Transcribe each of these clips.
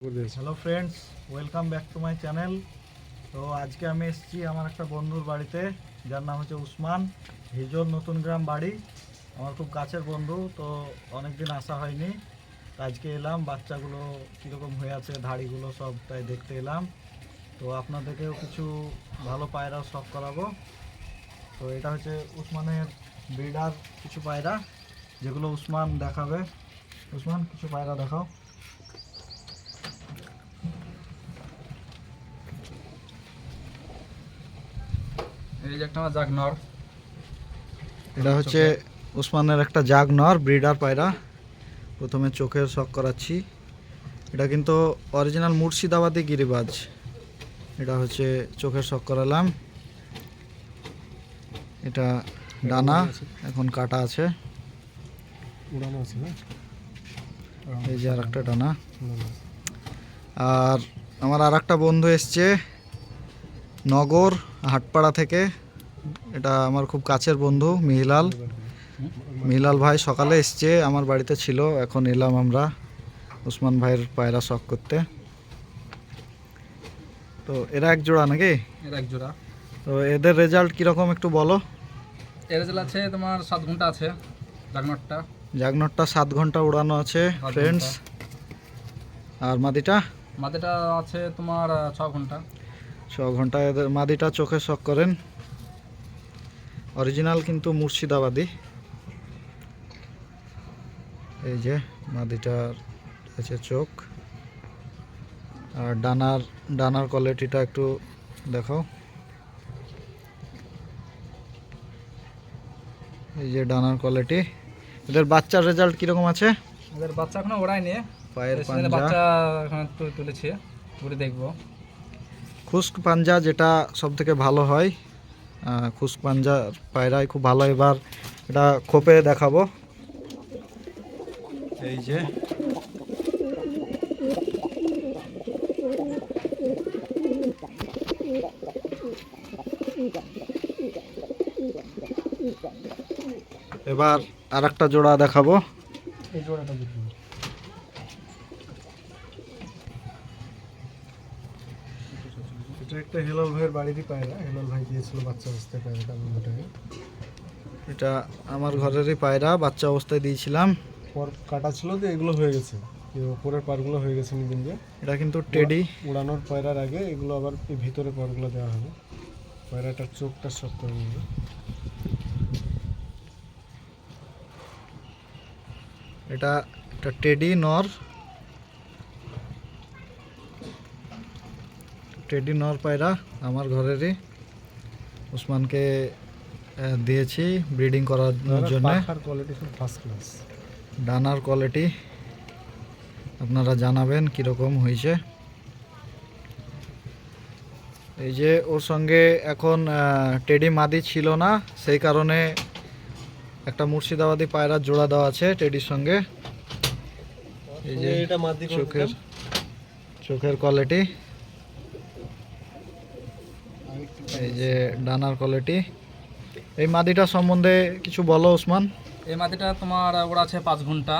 Hello friends welcome back to my channel তো আজকে আমি এসেছি আমার একটা বন্ধুর বাড়িতে, যার নাম হচ্ছে উসমান। হিজোর নতুন গ্রাম বাড়ি, আমার খুব কাছের বন্ধু, তো অনেক দিন আসা হয়নি। আজকে এলাম, বাচ্চাগুলো কীরকম হয়ে আছে, ধাড়িগুলো সব তাই দেখতে এলাম। তো আপনাদেরকেও কিছু ভালো পায়রা শখ করাবো। তো এটা হচ্ছে উসমানের ব্রিডার কিছু পায়রা, যেগুলো উসমান দেখাবে। উসমান, কিছু পায়রা দেখাও। এই যে একটা আমার জাগ নর এটা হচ্ছে উসমানের একটা জাগ নর ব্রিডার পায়রা। প্রথমে চোখের শখ করাচ্ছি। এটা কিন্তু অরিজিনাল মুর্শিদাবাদি গিরিবাজ। এটা হচ্ছে চোখের শখ করালাম। এটা ডানা এখন কাটা আছে। উড়ানো আছে না? এই যে আর একটা ডানা আর আমার আর একটা বন্ধু এসছে। নগর হাটপাড়া থেকে। এটা আমার খুব কাছের বন্ধু মিহিলাল। মিহিলাল ভাই সকালে এসছে আমার বাড়িতে ছিল এখন এলাম আমরা উসমান ভাইয়ের পায়রা শখ করতে। তো এরা এক জোড়া নাকি? এর এক জোড়া। তো এদের রেজাল্ট কীরকম একটু বলো? এর রেজাল্ট আছে তোমার সাত ঘণ্টা আছে জাগ নরটা জাগনটটা সাত ঘণ্টা উড়ানো আছে ফ্রেন্ডস আর মাদিটা? মাদেটা আছে তোমার ছ ঘণ্টা। ছ ঘণ্টা এদের মাদিটা চোখে শখ করেন। অরিজিনাল কিন্তু মুর্শিদাবাদি। এই যে মাদিটার আছে চোখ। আর ডানার ডানার কোয়ালিটিটা একটু দেখাও। এই যে ডানার কোয়ালিটি এদের বাচ্চার রেজাল্ট কীরকম আছে? এদের বাচ্চা এখনও ওড়ায়নি। পায়ের বাচ্চা এখন তুলেছে। ঘুরে দেখব। খুস্ক পাঞ্জা যেটা সব থেকে ভালো হয় খুস্ক পাঞ্জা পায়রাই খুব ভালো। এবার এটা খোপে দেখাবো। এই যে। এবার আর একটা জোড়া দেখাবো। এই জোড়াটা দেখুন এটা একটা হেলাল ভাইয়ের বাড়িরই পায়রা। হেলাল ভাই দিয়েছিল বাচ্চা অবস্থায় পায়রাটা বন্ধুটাকে এটা আমার ঘরেরই পায়রা বাচ্চা অবস্থায় দিয়েছিলাম। পর কাটা ছিল তো এগুলো হয়ে গেছে। এই ওপরের পারগুলো হয়ে গেছে নিজে নিজে এটা কিন্তু টেডি। উড়ানোর পায়রার আগে এগুলো আবার ভিতরে পারগুলো দেওয়া হবে। পায়রাটার চোখটা শক্ত হয়ে যাবে। এটা একটা টেডি নর। টেডি নর পায়রা আমার ঘরেরই। উসমানকে দিয়েছি ব্রিডিং করার জন্য। ডানার কোয়ালিটি আপনারা জানাবেন কীরকম হয়েছে। এই যে ওর সঙ্গে এখন টেডি মাদি ছিল না সেই কারণে একটা মুর্শিদাবাদি পায়রার জোড়া দেওয়া আছে টেডির সঙ্গে। এই যে এটা মাদি চোখের চোখের কোয়ালিটি এই যে ডানার কোয়ালিটি এই মাদিটা সম্বন্ধে কিছু বলো ওসমান। এই মাদিটা তোমার ওড়া আছে পাঁচ ঘণ্টা।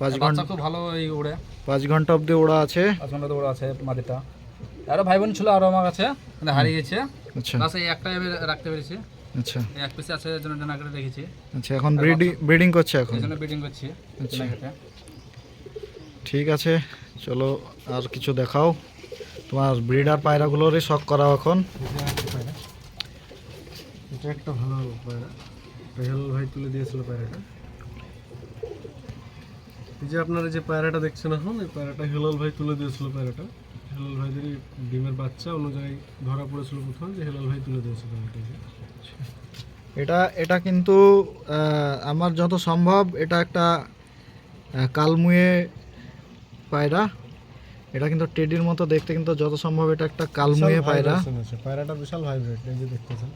পাঁচ ঘণ্টা। খুব ভালো এই উড়ে পাঁচ ঘণ্টা অবধি ওড়া আছে। পাঁচ ঘণ্টা তো ওড়া আছে মাটিটা আরও ভাই বোন ছিল আরও আমার কাছে কিন্তু হারিয়ে গেছে আচ্ছা। বাস এই একটাই আমি রাখতে পেরেছি। আচ্ছা। এক পিসে আছে জন্য ডানা কেটে রেখেছি। আচ্ছা এখন ব্রিডিং ব্রিডিং করছে এখন? এই জন্য ব্রিডিং করছি। আচ্ছা। ঠিক আছে চলো আর কিছু দেখাও। তোমার ব্রিডার পায়রাগুলোরই শখ করাও এখন। এটা একটা পায়রা এটা একটা ভালো পায়রা। এটা ভাই তুলে দিয়েছিল পায়রাটা। এই যে আপনারা যে পায়রাটা দেখছেন এখন এই পায়রাটা হেলাল ভাই তুলে দিয়েছিল পায়রাটা। হেলাল ভাইদেরই ডিমের বাচ্চা অনুযায়ী ধরা পড়েছিল প্রথমে যে হেলাল ভাই তুলে দিয়েছিল পায়রাটাকে এটা এটা কিন্তু আমার যত সম্ভব এটা একটা কালমুয়ে পায়রা। এটা কিন্তু টেডির মতো দেখতে কিন্তু যত সম্ভব এটা একটা কালমুয়ে পায়রা। পায়রাটা বিশাল ভাইব্রেট এই যে দেখতেছেন।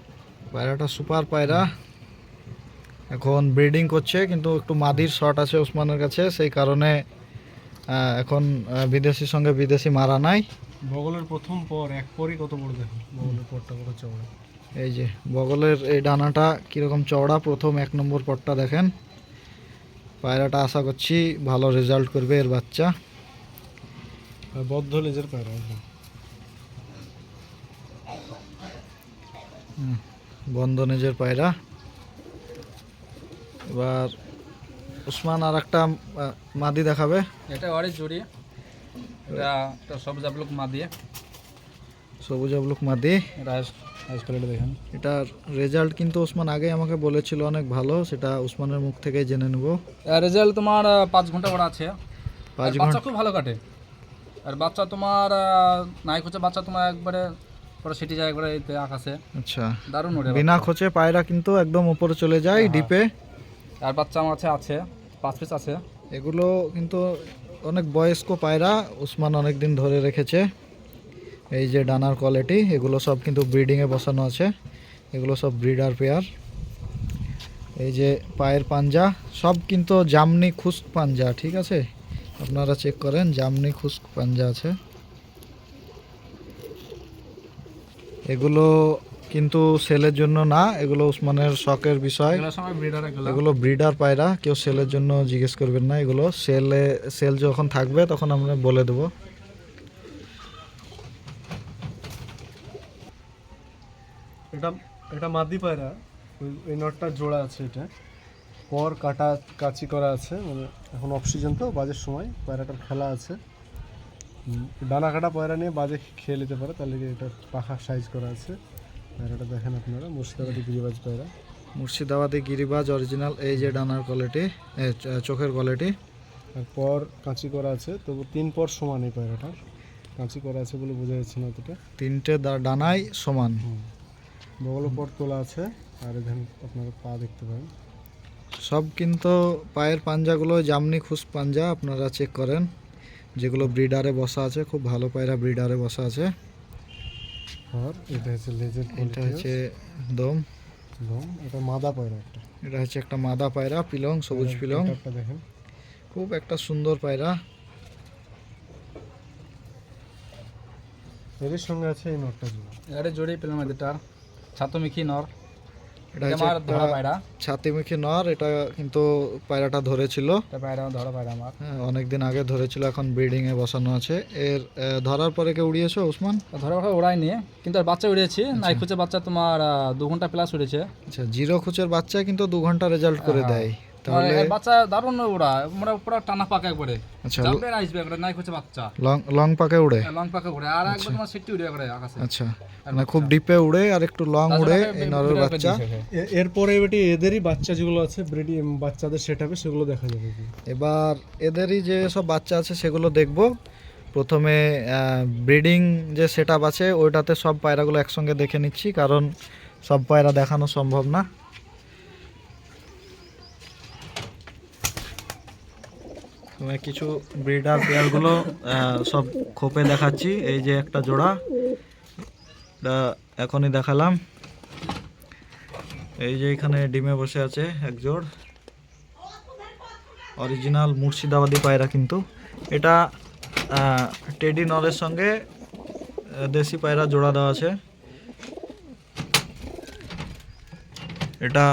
পায়রাটা সুপার পায়রা। এখন ব্রিডিং করছে কিন্তু একটু মাদির শট আছে ওসমানের কাছে সেই কারণে এখন বিদেশির সঙ্গে বিদেশি মারা নাই। বগলের প্রথম পর এক পরই কত বড় দেখুন। বগলের পরটা কত চওড়া। এই যে বগলের এই ডানাটা কীরকম চওড়া প্রথম এক নম্বর পরটা দেখেন। পায়রাটা আশা করছি ভালো রেজাল্ট করবে এর বাচ্চা। বদ্ধ লেজের পায়রা একদম। বন্ধ নিজের পায়রা। এবার উসমান আর একটা মাদি দেখাবে। এটা অরেঞ্জ জুড়ি এটা একটা সবুজ আপলোক মা দিয়ে সবুজ আবলুক মাদি। দেখেন। এটার রেজাল্ট কিন্তু উসমান আগে আমাকে বলেছিল অনেক ভালো। সেটা উসমানের মুখ থেকে জেনে নেব। রেজাল্ট তোমার পাঁচ ঘণ্টা করা আছে। পাঁচ ঘণ্টা খুব ভালো কাটে। আর বাচ্চা তোমার আহ, নাই হচ্ছে বাচ্চা তোমার একবারে পুরো সিটি যায় একবারে এতে আকাশে। আচ্ছা। দারুণ ওঠে বিনা খোঁচে পায়রা কিন্তু একদম উপরে চলে যায় হ্যাঁ। ডিপে। আর বাচ্চা আমার কাছে আছে পাঁচ পিস আছে। এগুলো কিন্তু অনেক বয়স্ক পায়রা উসমান অনেক দিন ধরে রেখেছে। এই যে ডানার কোয়ালিটি এগুলো সব কিন্তু ব্রিডিংয়ে বসানো আছে। এগুলো সব ব্রিডার পেয়ার এই যে পায়ের পাঞ্জা সব কিন্তু জামনি খুস্ক পাঞ্জা ঠিক আছে? আপনারা চেক করেন জামনি খুস্ক পাঞ্জা আছে। এগুলো কিন্তু সেলের জন্য না এগুলো উসমানের শখের বিষয়। এগুলো ব্রিডার পায়রা কেউ সেলের জন্য জিজ্ঞেস করবেন না এগুলো। সেলে সেল যখন থাকবে তখন আমরা বলে দেবো। এটা এটা মাদি পায়রা ওই- ওই নটটা জোড়া আছে এটা। পর কাটা কাচি করা আছে মানে এখন অক্সিজেন তো বাজের সময় পায়রাটার খেলা আছে। ডানা কাটা পায়রা নিয়ে বাজে খেয়ে নিতে পারে তার লিগে এটা পাখা সাইজ করা আছে। পায়রাটা দেখেন আপনারা মুর্শিদাবাদী গিরিবাজ পায়রা। মুর্শিদাবাদী গিরিবাজ অরিজিনাল এই যে ডানার কোয়ালিটি চোখের কোয়ালিটি আর পর কাঁচি করা আছে তবু তিন পর সমান এই পায়রাটার কাঁচি করা আছে বলে বোঝা যাচ্ছে না অতটা। তিনটে ডানাই সমান। বগল পর তোলা আছে আর এখানে আপনারা পা দেখতে পারেন। সব কিন্তু পায়ের পাঞ্জাগুলো জামনি খুশ পাঞ্জা আপনারা চেক করেন। যেগুলো ব্রিডারে বসা আছে খুব ভালো পায়রা ব্রিডারে বসা আছে। আর এটা হচ্ছে লেজের এটা হচ্ছে দম। এবং এটা মাদা পায়রা একটা। এটা হচ্ছে একটা মাদা পায়রা পিলং সবুজ পিলং। একটা দেখেন। খুব একটা সুন্দর পায়রা। এদের সঙ্গে আছে এই নটটা জোড়া। এটা জুড়ি পেলাম এদেরটা ছাতমিখি নর। এটা হচ্ছে ছাতিমুখী নর এটা কিন্তু পায়রাটা ধরেছিল। পায়রা ধরা পায়রা আমার হ্যাঁ, অনেকদিন আগে ধরেছিল এখন ব্রিডিং এ বসানো আছে। এর ধরার পরে কে উড়িয়েছো উসমান ধরার পরে উড়াই নিয়ে কিন্তু আর বাচ্চা উড়েছি নাই খুচে বাচ্চা তোমার দু ঘণ্টা প্লাস উড়েছে। আচ্ছা জিরো খুচের বাচ্চা কিন্তু দু ঘণ্টা রেজাল্ট করে হ্যাঁ। দেয়। তাহলে বাচ্চা দারুণ উড়া মানে পুরো টানা পাকা একবারে আচ্ছা চাপড়ে আসবে একবারে নাই খুঁজে বাচ্চা। লং লং পাকে উড়ে? লং পাকা উড়ে। আর একবার তোমার সিটি উড়ে একবারে আকাশে। আচ্ছা। মানে খুব ডিপে উড়ে আর একটু লং উড়ে এই নরের বাচ্চা। এরপরে বেটি এদেরই বাচ্চা যেগুলো আছে ব্রিডি বাচ্চাদের সেট হবে সেগুলো দেখা যাবে। এবার এদেরই যে সব বাচ্চা আছে সেগুলো দেখব। প্রথমে ব্রিডিং যে সেট আছে ওইটাতে সব পায়রাগুলো একসঙ্গে দেখে নিচ্ছি কারণ সব পায়রা দেখানো সম্ভব না। কিছু ব্রিডার পেয়ারগুলো সব খোপে দেখাচ্ছি। এই যে একটা জোড়া। এটা এখনই দেখালাম। এই যে এখানে ডিমে বসে আছে এক জোড়। অরিজিনাল মুর্শিদাবাদী পায়রা কিন্তু। এটা টেডি নলের সঙ্গে দেশি পায়রা জোড়া দেওয়া আছে। এটা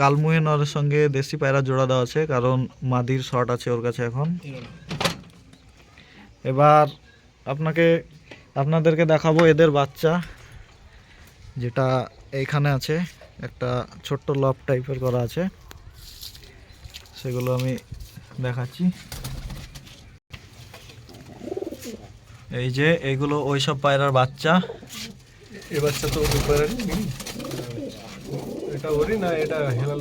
কালমুহি নরের সঙ্গে দেশি পায়রা জোড়া দেওয়া আছে, কারণ মাদির শট আছে ওর কাছে এখন। এবার আপনাকে, আপনাদেরকে দেখাবো এদের বাচ্চা, যেটা এইখানে আছে, একটা ছোট্ট লব টাইপের করা আছে। সেগুলো আমি দেখাচ্ছি। এই যে এইগুলো ওইসব পায়রার বাচ্চা। এ বাচ্চা তো পায়রা এটা ওরই না এটা হেলাল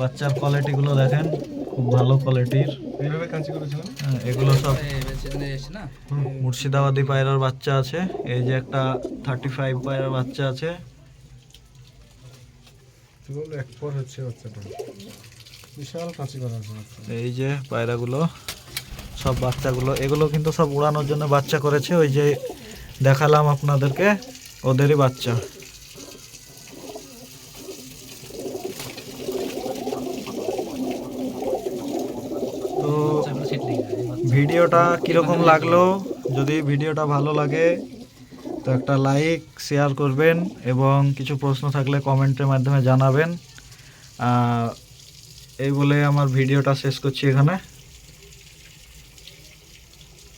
বাচ্চার কোয়ালিটিগুলো দেখেন খুব ভালো কোয়ালিটির এইভাবে কাঁচি করেছিলাম হ্যাঁ, এগুলো সব না? মুর্শিদাবাদী পায়রার বাচ্চা আছে। এই যে একটা থার্টি ফাইভ পায়রার বাচ্চা আছে। এক পর হচ্ছে বাচ্চাটা। বিশাল কাঁচি করা আছে এই যে পায়রাগুলো সব বাচ্চাগুলো। এগুলো কিন্তু সব উড়ানোর জন্য বাচ্চা করেছে। ওই যে দেখালাম আপনাদেরকে। ওদেরই বাচ্চা। তো ভিডিওটা কীরকম লাগল? যদি ভিডিওটা ভালো লাগে, তো একটা লাইক, শেয়ার করবেন এবং কিছু প্রশ্ন থাকলে কমেন্টের মাধ্যমে জানাবেন। এই বলে আমার ভিডিওটা শেষ করছি এখানে।